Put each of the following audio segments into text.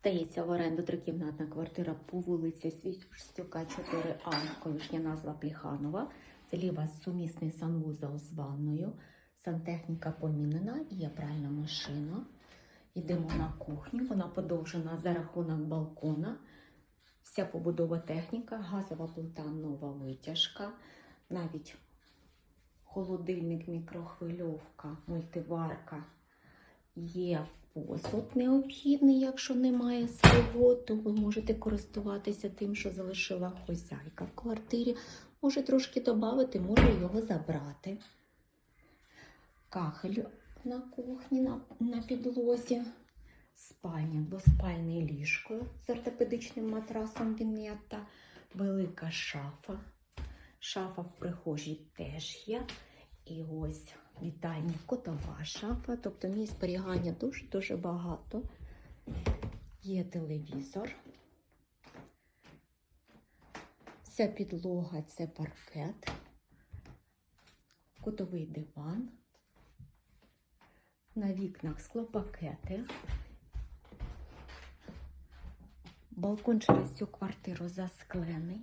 Здається, в оренду трикімнатна квартира по вулиці Свістюка 4А, колишня назва Пліханова. Ліва сумісний санвузол з ванною. Сантехніка помінена і є пральна машина. Йдемо на кухню. Вона подовжена за рахунок балкона. Вся побудова техніка, газова плита, нова витяжка, навіть холодильник, мікрохвильовка, мультиварка. Є посуд необхідний, якщо немає свого, то ви можете користуватися тим, що залишила хозяйка в квартирі. Може трошки додати, може його забрати. Кахель на кухні, на, на підлозі. Спальня, двоспальне ліжко з ортопедичним матрасом Вінета, велика шафа. Шафа в прихожій теж є. І ось вітальня котова шафа, тобто місць зберігання дуже-дуже багато. Є телевізор. Вся підлога це паркет, кутовий диван. На вікнах склопакети. Балкон через цю квартиру засклений.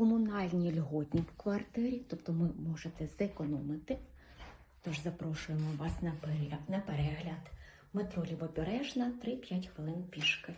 Комунальні льготні в квартирі, тобто ви можете зекономити. Тож запрошуємо вас на перегляд. Метро Лівобережна 3-5 хвилин пішки.